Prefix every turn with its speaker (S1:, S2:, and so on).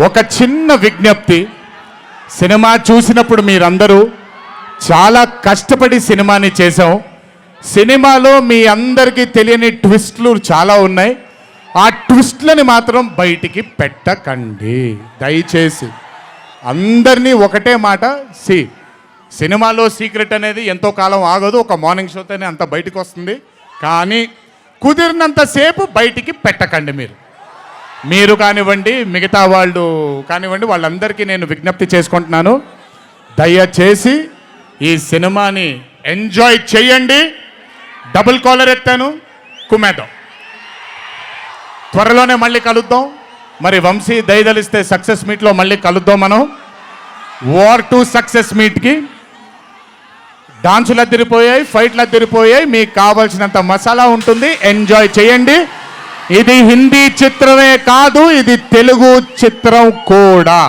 S1: ఒక చిన్న విజ్ఞప్తి. సినిమా చూసినప్పుడు మీరందరూ చాలా కష్టపడి సినిమాని చేసాం సినిమాలో మీ అందరికీ తెలియని ట్విస్ట్లు చాలా ఉన్నాయి. ఆ ట్విస్ట్లని మాత్రం బయటికి పెట్టకండి. దయచేసి అందరినీ ఒకటే మాట సి సినిమాలో సీక్రెట్ అనేది ఎంతో కాలం ఆగదు ఒక మార్నింగ్ షోతోనే అంత బయటకు వస్తుంది. కానీ కుదిరినంతసేపు బయటికి పెట్టకండి మీరు. మీరు కానివ్వండి మిగతా వాళ్ళు కానివ్వండి వాళ్ళందరికీ నేను విజ్ఞప్తి చేసుకుంటున్నాను. దయచేసి ఈ సినిమాని ఎంజాయ్ చేయండి. డబుల్ కాలర్ ఎత్తాను. కుమ్మేద్దాం. త్వరలోనే మళ్ళీ కలుద్దాం. మరి వంశీ దయదలిస్తే సక్సెస్ మీట్లో మళ్ళీ కలుద్దాం మనం. వార్ టు సక్సెస్ మీట్కి. డాన్సులు అద్దరిపోయాయి ఫైట్లు అద్దరిపోయాయి. మీకు కావాల్సినంత మసాలా ఉంటుంది. ఎంజాయ్ చేయండి. ఇది హిందీ చిత్రమే కాదు ఇది తెలుగు చిత్రం కూడా.